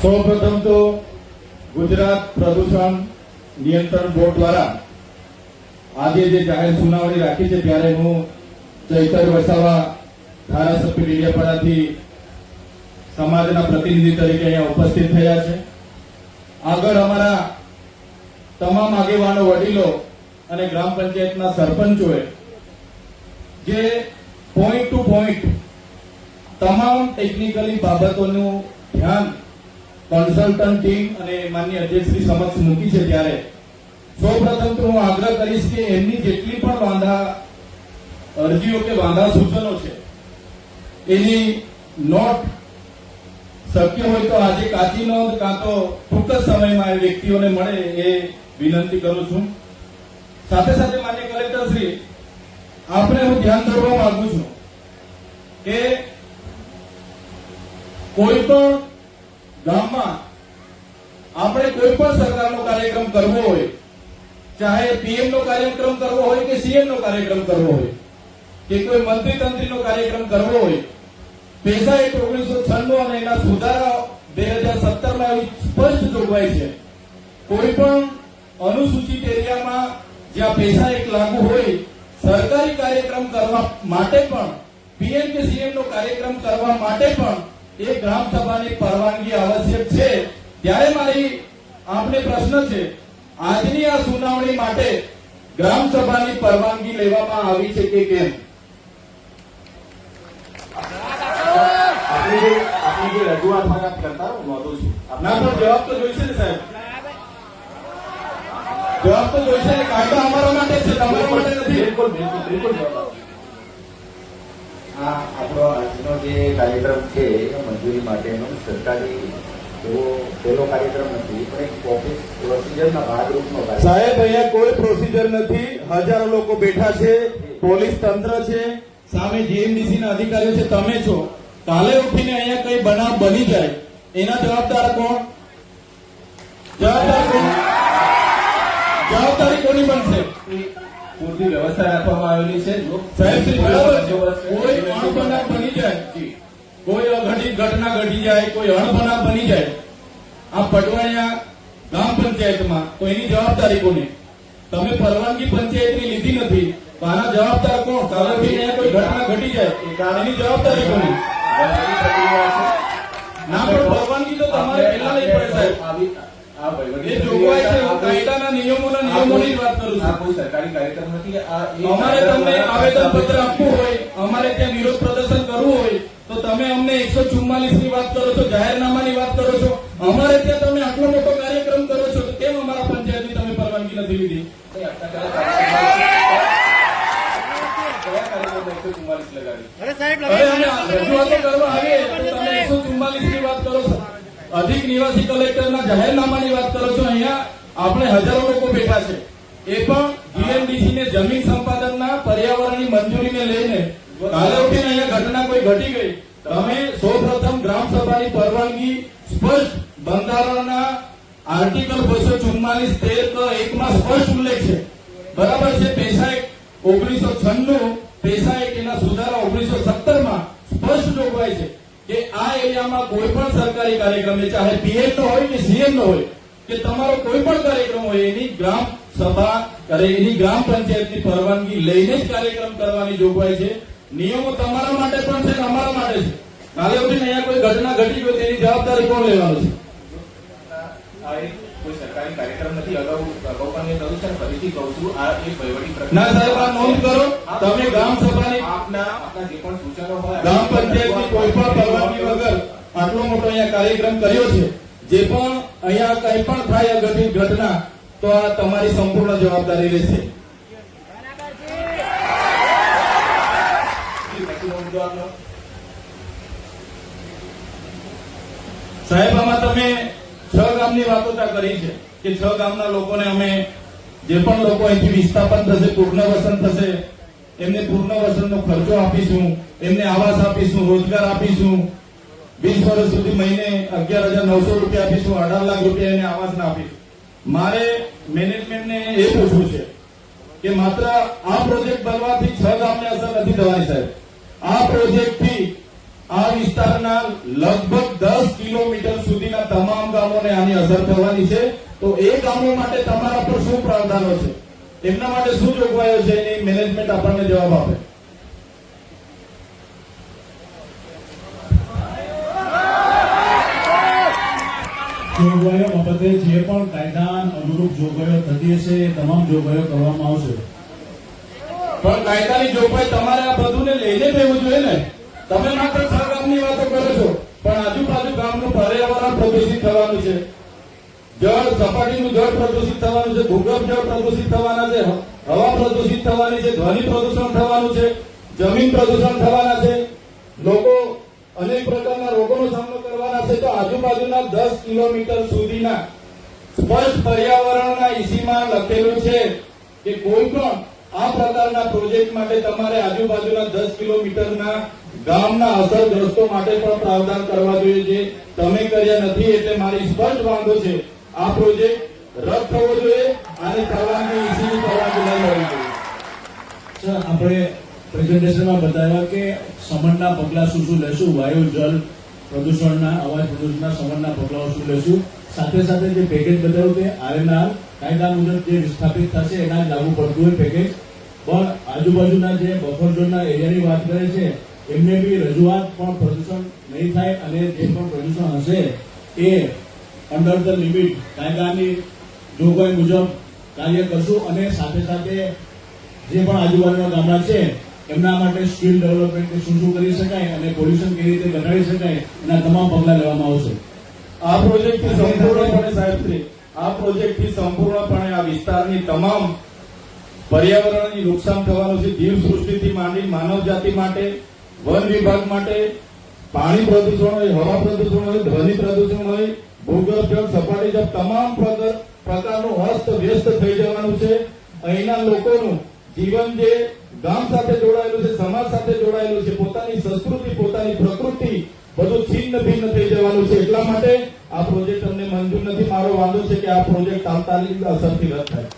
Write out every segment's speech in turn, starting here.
સૌપ્રથમ તો ગુજરાત પ્રદૂષણ નિયંત્રણ બોર્ડ દ્વારા આજે જે જાહેર સુનાવણી રાખી છે, ત્યારે હું ચૈતર વસાવા ધારાસભ્ય ડેડિયાપાડાથી સમાજના પ્રતિનિધિ તરીકે અહીંયા ઉપસ્થિત થયા છે. આગળ અમારા તમામ આગેવાનો, વડીલો અને ગ્રામ પંચાયતના સરપંચોએ જે પોઈન્ટ ટુ પોઈન્ટ તમામ ટેકનિકલી બાબતોનું ધ્યાન કન્સલ્ટન્ટ ટીમ અને માન્ય અધ્યક્ષશ્રી સમક્ષ મૂકી છે ત્યારે. સૌપ્રથમ તો હું આગ્રહ કરીશ કે એમની જેટલી પણ વાંધા, અરજીઓ કે વાંધા સૂચનો છે, એની નોટ શક્ય હોય તો આજે કાચી નોંધ કાં તો ટૂંક જ સમયમાં એ વ્યક્તિઓને મળે એ વિનંતી કરું છું. સાથે સાથે માન્ય કલેક્ટર શ્રી આપણે હું ધ્યાન દોરવા માંગુ છું કે કોઈ પણ ગામમાં આપણે કોઈ પણ સરકારનો કાર્યક્રમ કરવો હોય, ચાહે પીએમ નો કાર્યક્રમ કરવો હોય કે સીએમ નો કાર્યક્રમ કરવો હોય, કે કોઈ મંત્રી તંત્રીનો કાર્યક્રમ કરવો હોય, પૈસા એક ઓગણીસો છન્નું અને એના સુધારા બે હજાર સત્તરમાં એવી સ્પષ્ટ જોગવાઈ છે. કોઈ પણ અનુસૂચિત એરિયામાં જ્યાં પૈસા એક લાગુ હોય, સરકારી કાર્યક્રમ કરવા માટે પણ પીએમ કે સીએમ નો કાર્યક્રમ કરવા માટે પણ એ ગ્રામ સભાની પરવાનગી આવશ્યક છે. ત્યારે મારી આપને પ્રશ્ન છે આજની આ સુનાવણી માટે ગ્રામ સભાની પરવાનગી લેવામાં આવી છે કે કેમ? આપણી જે રજૂઆત હોય આપ કરતા રહો, નોંધું છું. ના પણ જવાબ તો જોઈશે ને સાહેબ. જવાબ તો જોઈશે ને કાયદો અમારા માટે છે તમારા માટે નથી. બિલકુલ બિલકુલ બિલકુલ. આ આપણો આજનો જે કાર્યક્રમ છે, એ મંજૂરી માટેનો સરકારી એવો પહેલો કાર્યક્રમ નથી, પણ એક ઓફિસ પ્રોસિજરના ભાગરૂપનો સાહેબ, અહીંયા કોઈ પ્રોસિજર નથી. હજારો લોકો બેઠા છે. પોલીસ તંત્ર છે. સામે જીએમડીસી ના અધિકારીઓ છે. તમે છો. કાલે ઉઠીને અહીંયા કઈ બનાવ બની જાય. એના જવાબદાર કોણ? જવાબદાર કોણ? જવાબદારી કોની બનશે પૂરતી વ્યવસ્થા રાખવામાં આવેલી છે. કોઈ અણબના બની જાય. કોઈ અઘટિત ઘટના ઘટી જાય કોઈ અણબના બની જાય. આ પટવાણિયા ગ્રામ પંચાયતમાં તો એની જવાબદારી કોને તમે પરવાનગી પંચાયતની લીધી નથી. તો આના જવાબદાર કોણ? કારણ કે અહીંયા કોઈ ઘટના ઘટી જાય. એની જવાબદારી કોની. ના પણ પરવાનગી તો તમારે પહેલા નહીં પડે સાહેબ. એ જોગવાઈ છે હું કાયદાના નિયમોના નિયમોની વાત કરું છું. કોઈ સરકારી કાર્યક્રમ નથી અમારે તમને આવેદન પત્ર આપવું હોય અમારે ત્યાં વિરોધ પ્રદર્શન કરવું હોય તો તમે અમને એકસો ચુમ્માલીસની વાત કરો છો જાહેરનામાની વાત કરો છો. અમારે ત્યાં તમે આટલો મોટો કાર્યક્રમ કરો છો તો કેમ અમારા પંચાયતની તમે પરવાનગી નથી લીધી? રજૂઆતો કરવા આવીએ તો તમે એકસો ચુમ્માલીસની વાત કરો છો. અધિક નિવાસી કલેક્ટરના જાહેરનામાની વાત કરો છો, અહીંયા આપણે હજારો લોકો બેઠા છે. એ પણ જીએમડીસી ને જમીન સંપાદનના પર્યાવરણની મંજૂરીને લઈને કાલે ઉઠીને અહીંયા ઘટના કોઈ ઘટી ગઈ તમે સૌપ્રથમ ગ્રામ સભાની પરવાનગી સ્પષ્ટ બંધારણના આર્ટિકલ બસો ચુમ્માલીસ તેર એકમાં સ્પષ્ટ ઉલ્લેખ છે. બરાબર છે, પેશા એક ઓગણીસો છન્નું, પેશા એક એના સુધારા ઓગણીસો સત્તરમાં સ્પષ્ટ જોગવાઈ છે કે આ એરિયામાં કોઈ પણ સરકારી કાર્યક્રમ ચાહે પીએમ નો હોય કે સીએમ નો હોય, કે તમારો કોઈ પણ કાર્યક્રમ હોય, એની ગ્રામ સભા, અરે એની ગ્રામ પંચાયતની પરવાનગી લઈને જ કાર્યક્રમ કરવાની જોગવાઈ છે. નિયમો તમારા માટે પણ છે અમારા માટે છે. કાલે ઉઠીને અહીંયા કોઈ ઘટના ઘટી હોય તેની જવાબદારી કોણ લેવાનું છે? સરકારી કાર્યક્રમ નથી અગાઉ અગાઉ પણ મેં કહ્યું છે ફરીથી કહું છું આ એક વહીવટી ના સાહેબ આ નોંધ કરો તમે ગ્રામ સભાની આપના આપના જે પણ સૂચનો હોય ગ્રામ પંચાયતની કોઈ પણ પરવાનગી વગર આટલો મોટો અહીંયા કાર્યક્રમ કર્યો છે. જે પણ અહીંયા કંઈ પણ થાય અઘટિત ઘટના તો આ તમારી સંપૂર્ણ જવાબદારી રહેશે. સાહેબ આમાં તમે ગામની વાતો ત્યાં કરી છે કે છ ગામના લોકોને અમે જે પણ લોકો અહીંથી વિસ્થાપન થશે પૂર્ણવસન થશે, એમને પૂર્ણવસનનો ખર્ચો આપીશું, એમને આવાસ આપીશું, રોજગાર આપીશું. વીસ વર્ષ સુધી મહિને અગિયાર હજાર નવસો રૂપિયા આપીશું, અઢાર લાખ રૂપિયા એને આવાસના આપીશું. મારે મેનેજમેન્ટને એ પૂછવું છે કે માત્ર આ પ્રોજેક્ટ બનવાથી છ ગામને અસર નથી થવાની, સાહેબ. આ પ્રોજેક્ટથી આ વિસ્તારના લગભગ દસ કિલોમીટર સુધીના તમામ ગામોને આની અસર થવાની છે. તો એ ગામો માટે તમારા પર શું પ્રાવધાનો છે? એમના માટે શું જોગવાઈઓ છે? એની મેનેજમેન્ટ આપણને જવાબ આપે. જોગવાઈઓ બાબતે જે પણ કાયદા અનુરૂપ જોગવાઈઓ થતી હશે એ તમામ જોગવાઈઓ કરવામાં આવશે. પણ કાયદાની જોગવાઈ તમારે આ બધું લઈને લેવું જોઈએ ને? તમે માત્ર ગામની વાતો કરો છો, પણ આજુબાજુ ગામનું પર્યાવરણ પ્રદૂષિત થવાનું છે. જળ સપાટીનું જળ પ્રદૂષિત થવાનું છે, ભૂગર્ભ જળ પ્રદૂષિત થવાના છે, હવા પ્રદૂષિત થવાની છે, ધ્વનિ પ્રદૂષણ થવાનું છે, જમીન પ્રદૂષણ થવાના છે. લોકો અનેક પ્રકારના રોગોનો સામનો કરવાના છે, તો આજુબાજુના દસ કિલોમીટર સુધીના સ્પષ્ટ પર્યાવરણના ઈસીમાં લખેલું છે કે કોઈ પણ આ પ્રકારના પ્રોજેક્ટ માટે તમારે આજુબાજુના દસ કિલોમીટરના ગામના અસરગ્રસ્તો માટે પણ પ્રાવધાન કરવા જોઈએ જે તમે કર્યા નથી એટલે મારી સ્પષ્ટ માંગો છે, આ પ્રોજેક્ટ રદ થવો જોઈએ અને પરવાનગી ઈસીની પરવાનગી લઈ લેવી જોઈએ. સર, આપણે પ્રેઝન્ટેશનમાં બતાવ્યા કે સમનના પગલાં શું શું લેશું? વાયુ જલ પ્રદૂષણના, અવાજ પ્રદૂષણના સમનના પગલાઓ શું લેશું? સાથે સાથે જે પેકેજ બતાવ્યું કે આરએનઆર કાયદા મુજબ જે વિસ્થાપિત થશે, એના લાગુ પડતું હોય પેકેજ પણ આજુબાજુના જે બફર ઝોનના એરિયાની વાત કરે છે, એમને બી રજૂઆત પણ પ્રદૂષણ નહીં થાય અને જે પણ પ્રદૂષણ હશે, એ અંડર ધ લિમિટ કાયદાની જોગવાઈ મુજબ કાર્ય કરશું અને સાથે સાથે જે પણ આજુબાજુના ગામડા છે, એમના માટે સ્કિલ ડેવલપમેન્ટ શું શું કરી શકાય અને પોલ્યુશન કેવી રીતે ઘટાડી શકાય, એના તમામ પગલાં લેવામાં આવશે. આ પ્રોજેક્ટ સંપૂર્ણપણે સાહેબશ્રી આ પ્રોજેક્ટથી સંપૂર્ણપણે આ વિસ્તારની તમામ પર્યાવરણની નુકસાન થવાનું છે જીવ સૃષ્ટિથી માંડી માનવ જાતિ માટે, વન વિભાગ માટે, પાણી પ્રદૂષણ હોય, હવા પ્રદૂષણ હોય, ધ્વનિ પ્રદૂષણ હોય, ભૂગર્ભ, જળ, સપાટી, જળ, તમામ પ્રકાર- પ્રકારનું અસ્ત વ્યસ્ત થઈ જવાનું છે. અહીંના લોકોનું જીવન જે ગામ સાથે જોડાયેલું છે, સમાજ સાથે જોડાયેલું છે, પોતાની સંસ્કૃતિ, પોતાની પ્રકૃતિ બધું છિન્ન ભિન્ન થઈ જવાનું છે. એટલા માટે આ પ્રોજેક્ટ અમને મંજૂર નથી. મારો વાંધો છે કે આ પ્રોજેક્ટ તાત્કાલિક અસરથી રદ થાય.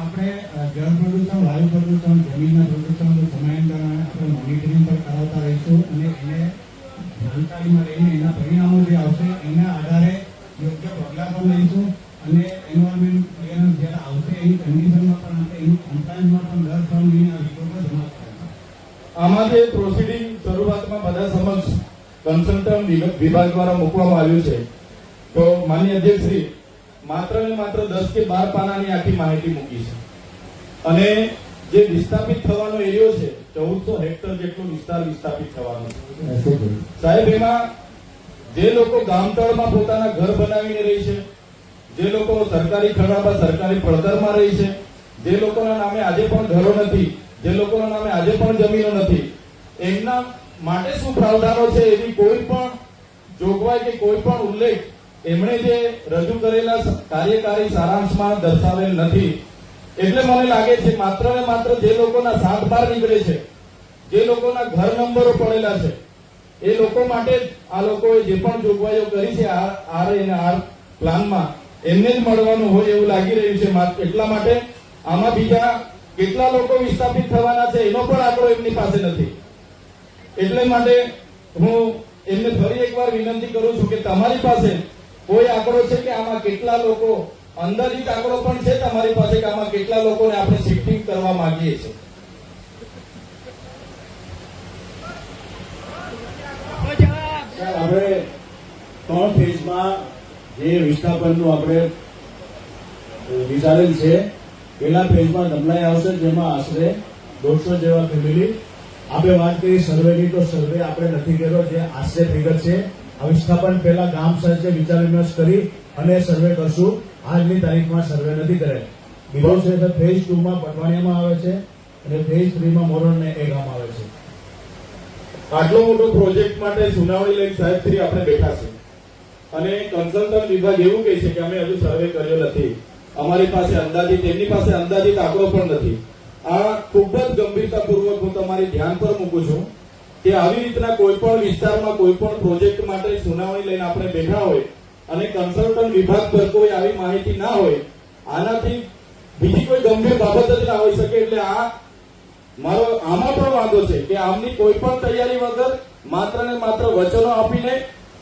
આપણે જળ પ્રદૂષણ વાયુ પ્રદૂષણ જમીનના પ્રદૂષણ સમયાંતરણ આપણે મોનિટરિંગ પણ કરાવતા રહીશું અને એને જાણકારીમાં રહીને એના પરિણામો જે આવશે એના આધારે યોગ્ય પગલાં પણ લઈશું અને એન્વાયરમેન્ટ ક્લિયરન્સ જ્યારે આવશે એની કન્ડિશનમાં પણ આપણે એનું કમ્પ્લાયન્સમાં પણ દર ત્રણ મહિના રિપોર્ટમાં જમા કરાવીશું. આમાં જે પ્રોસિડિંગ શરૂઆતમાં બધા સમક્ષ કન્સલ્ટન્ટ વિભાગ દ્વારા મૂકવામાં આવ્યું છે. તો માન્ય અધ્યક્ષશ્રી, માત્ર ને માત્ર દસ કે બાર પાનાની આખી માહિતી મૂકી છે. અને જે વિસ્થાપિત થવાનો એરિયો છે, ચૌદસો હેક્ટર જેટલો વિસ્તાર વિસ્થાપિત થવાનો છે. સાહેબ, એમાં જે લોકો ગામતળમાં પોતાના ઘર બનાવીને રહી છે, જે લોકો સરકારી ખરડામાં સરકારી પડતરમાં રહી છે, જે લોકોના નામે આજે પણ ઘરો નથી, જે લોકોના નામે આજે પણ જમીનો નથી, એમના માટે શું પ્રાવધાનો છે એવી કોઈ પણ જોગવાઈ કે કોઈ પણ ઉલ્લેખ એમણે જે રજૂ કરેલા કાર્યકારી સારાંશમાં દર્શાવેલ નથી. એટલે મને લાગે છે માત્ર ને માત્ર જે લોકોના સાત બાર નીકળે છે, જે લોકોના ઘર નંબરો પડેલા છે, એ લોકો માટે આ લોકોએ જે પણ જોગવાઈઓ કરી છે આર અને આર પ્લાનમાં, એમને જ મળવાનું હોય એવું લાગી રહ્યું છે એટલા માટે આમાં બીજા કેટલા લોકો વિસ્થાપિત થવાના છે એનો પણ આંકડો એમની પાસે નથી. એટલે માટે હું એમને ફરી એકવાર વિનંતી કરું છું કે તમારી પાસે કોઈ આંકડો છે કે આમાં કેટલા લોકો અંદાજિત આંકડો પણ છે તમારી પાસે કે આમાં કેટલા લોકોને આપણે શિફ્ટિંગ કરવા માંગીએ છીએ? આપણે ત્રણ ફેઝમાં જે વિસ્થાપનનું આપણે વિચારેલ છે, પહેલા ફેઝમાં ધમલાઈ આવશે જેમાં આશરે દોઢસો જેવા ફેમિલી આપણે વાત કરી સર્વેની તો સર્વે આપણે નથી કર્યો, જે આશરે ફિગર છે. વિસ્થાપન પહેલા ગામ સાથે વિચાર વિમર્શ કરી અને સર્વે કરશું. આજની તારીખમાં સર્વે નથી કરે. બીજો છે તો ફેઝ ટુમાં પટવાણીયામાં આવે છે અને ફેઝ થ્રીમાં મોરણ ને એ ગામ આવે છે. આટલો મોટો પ્રોજેક્ટ માટે સુનાવણી લઈ સાહેબ શ્રી આપણે બેઠા છે અને કન્સલ્ટન્ટ વિભાગ એવું કહે છે કે અમે હજુ સર્વે કર્યો નથી. અમારી પાસે અંદાજિત, એમની પાસે અંદાજિત આંકડો પણ નથી. આ ખૂબ જ ગંભીરતાપૂર્વક હું તમારી ધ્યાન પર મૂકું છું કે આવી રીતના કોઈ પણ વિસ્તારમાં કોઈ પણ પ્રોજેક્ટ માટે સુનાવણી લઈને આપણે બેઠા હોય અને કન્સલ્ટન્ટ વિભાગ પર કોઈ આવી માહિતી ના હોય, આનાથી બીજી કોઈ ગંભીર બાબત જ ના હોઈ શકે એટલે આ મારો, આમાં પણ વાંધો છે કે આમની કોઈ પણ તૈયારી વગર માત્ર ને માત્ર વચનો આપીને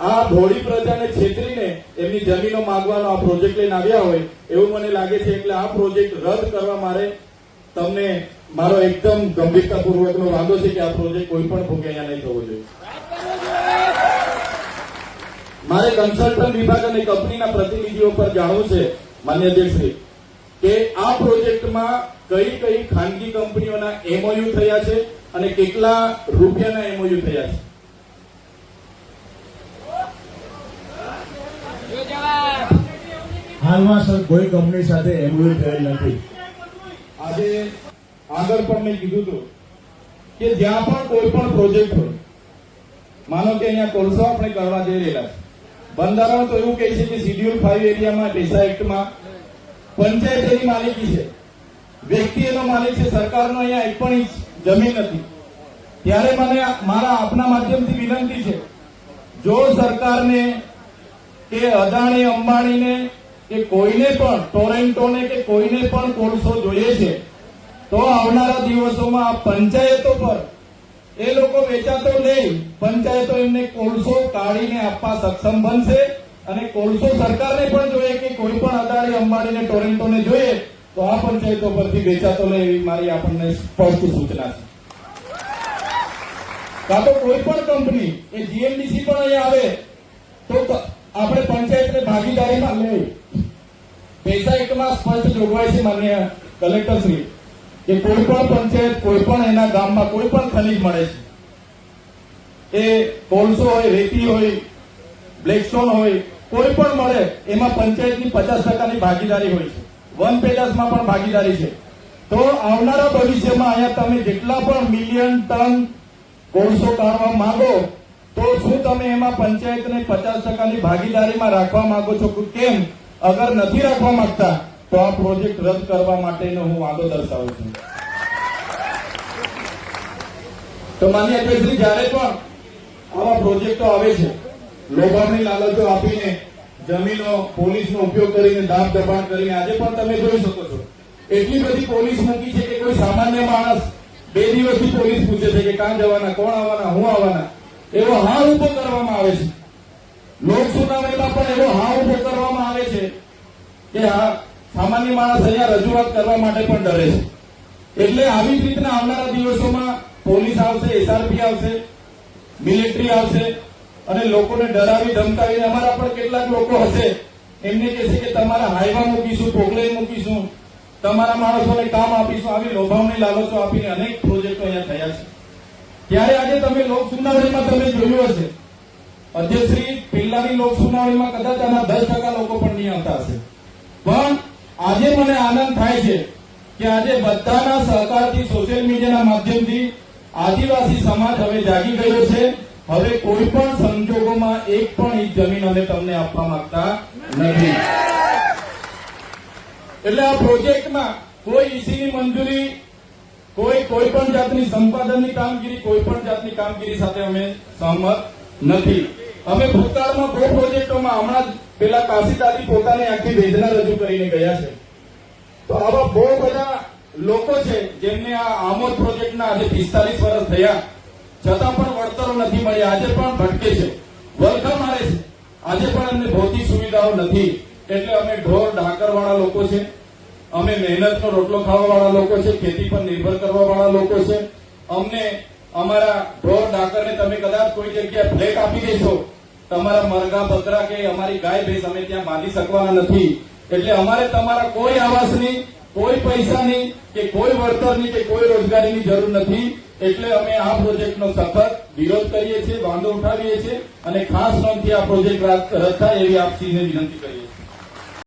આ ધોળી પ્રજાને છેતરીને એમની જમીનો માંગવાનો આ પ્રોજેક્ટ લઈને આવ્યા હોય એવું મને લાગે છે એટલે આ પ્રોજેક્ટ રદ કરવા મારે તમને મારો એકદમ ગંભીરતાપૂર્વકનો વાંધો છે કે આ પ્રોજેક્ટ કોઈ પણ ભોગે અહીંયા નહીં થવો જોઈએ. મારે કન્સલ્ટન્ટ વિભાગ અને કંપનીના પ્રતિનિધિઓ પર જાણવું છે, માન્ય અધ્યક્ષશ્રી, કે આ પ્રોજેક્ટમાં કઈ કઈ ખાનગી કંપનીઓના એમઓયુ થયા છે અને કેટલા રૂપિયાના એમઓયુ થયા છે? હાલમાં સર કોઈ કંપની સાથે એમઓયુ થયેલ નથી. આજે આગળ પણ મેં કીધું હતું કે જ્યાં પણ કોઈ પણ પ્રોજેક્ટ હોય, માનો કે અહીંયા કોલસો આપણે કરવા જઈ રહેલા છે, બંધારણ તો એવું કહે છે કે શિડ્યુલ ફાઈવ એરિયામાં પેસા એક્ટમાં પંચાયત એની માલિકી છે, વ્યક્તિ એનો માલિક છે, સરકારનો અહીંયા એક પણ જમીન નથી. ત્યારે મને મારા આપના માધ્યમથી વિનંતી છે, જો સરકારને કે અદાણી, અંબાણીને કે કોઈને પણ, ટોરેન્ટોને કે કોઈને પણ કોલસો જોઈએ છે, તો આવનારા દિવસોમાં આ પંચાયતો પર એ લોકો વેચાતો નહીં, પંચાયતો એમને કોલસો કાઢીને આપવા સક્ષમ બનશે અને કોલસો સરકારને પણ જોઈએ કે કોઈ પણ અદાણી, અંબાણીને, ટોરેન્ટોને જોઈએ, તો આ પંચાયતો પરથી વેચાતો નહીં એવી મારી આપણને સ્પષ્ટ સૂચના છે. કાં તો કોઈ પણ કંપની, એ જીએમડીસી પણ અહીંયા આવે તો આપણે પંચાયતને ભાગીદારીમાં લે પૈસા એકમાં સ્પષ્ટ જોગવાઈ છે માન્ય કલેક્ટરશ્રી. કે કોઈ પણ પંચાયત, કોઈ પણ એના ગામમાં કોઈ પણ ખનીજ મળે છે. એ કોલસો હોય, રેતી હોય, બ્લેકસ્ટોન હોય, કોઈ પણ મળે, એમાં પંચાયતની પચાસ ટકાની ભાગીદારી હોય છે. વન પેદાશમાં પણ ભાગીદારી છે. તો આવનારા ભવિષ્યમાં અહીંયા તમે જેટલા પણ મિલિયન ટન કોલસો કાઢવા માંગો તો શું તમે એમાં પંચાયતને પચાસ ટકાની ભાગીદારીમાં રાખવા માંગો છો? કે કેમ? અગર નથી રાખવા માંગતા, તો આ પ્રોજેક્ટ રદ કરવા માટેનો હું વાંધો દર્શાવું છું. તો માન્ય અધ્યક્ષશ્રી, જ્યારે પણ આવા પ્રોજેક્ટો આવે છે લોભામણી લાલચો આપીને જમીનો, પોલીસનો ઉપયોગ કરીને દાબ દબાણ કરીને, આજે પણ તમે જોઈ શકો છો, એટલી બધી પોલીસ મૂકી છે કે કોઈ સામાન્ય માણસ બે દિવસથી પોલીસ પૂછે છે કે કાં જવાના, કોણ આવવાના, હું આવવાના. એવો હા ઊભો કરવામાં આવે છે. લોક સુનાવણીમાં પણ એવો હા ઊભો કરવામાં આવે છે કે હા સામાન્ય માણસ અહીંયા રજૂઆત કરવા માટે પણ ડરે છે. એટલે આવી જ રીતના આવનારા દિવસોમાં પોલીસ આવશે એસઆરપી આવશે મિલિટરી આવશે અને લોકોને ડરાવી ધમકાવી અમારા પણ કેટલાક લોકો હશે. એમને કહેશે કે તમારા હાઈવા મૂકીશું પોકલેન મૂકીશું, તમારા માણસોને કામ આપીશું, આવી લોભાવની લાલચો આપીને અનેક પ્રોજેક્ટો અહીંયા થયા છે. ત્યારે આજે તમે લોક સુનાવણીમાં તમે જોયું હશે. અધ્યક્ષશ્રી પહેલાની લોક સુનાવણીમાં કદાચ આના દસ ટકા લોકો પણ નહીં આવતા હશે. પણ આજે મને આનંદ થાય છે કે આજે બધાના સહકારથી સોશિયલ મીડિયાના માધ્યમથી આદિવાસી સમાજ હવે જાગી ગયો છે. હવે કોઈ પણ સંજોગોમાં એક પણ ઈ જમીન અમે તમને આપવા માંગતા નથી. એટલે આ પ્રોજેક્ટમાં કોઈ ઈસીની મંજૂરી કોઈ કોઈ પણ જાતની સંપાદનની કામગીરી, કોઈ પણ જાતની કામગીરી સાથે અમે સહમત નથી. અમે ભૂતકાળમાં બહુ પ્રોજેક્ટોમાં હમણાં જ પેલા કાશી દાદી પોતાની આખી વેદના રજૂ કરીને ગયા છે. તો આવા બહુ બધા લોકો છે જેમને આ આમોદ પ્રોજેક્ટના આજે પિસ્તાલીસ વર્ષ થયા. છતાં પણ વળતરો નથી મળ્યા આજે પણ ભટકે છે. વલખા મારે છે. આજે પણ એમને ભૌતિક સુવિધાઓ નથી. એટલે અમે ઢોર ઢાકર વાળા લોકો છે. અમે મહેનતનો રોટલો ખાવાવાળા લોકો છે, ખેતી પર નિર્ભર કરવાવાળા લોકો છે. અમને અમારા ઢોર, ડાકરને તમે કદાચ કોઈ જગ્યાએ ફ્લેટ આપી દેશો, તમારા મરઘા, બકરા કે અમારી ગાય ભેંસ અમે ત્યાં બાંધી શકવાના નથી. એટલે અમારે તમારા કોઈ આવાસની, કોઈ પૈસાની કે કોઈ વળતરની કે કોઈ રોજગારીની જરૂર નથી. એટલે અમે આ પ્રોજેક્ટનો સખત વિરોધ કરીએ છીએ, વાંધો ઉઠાવીએ છીએ અને ખાસ નોંધથી આ પ્રોજેક્ટ રદ થાય એવી આપસીને વિનંતી કરીએ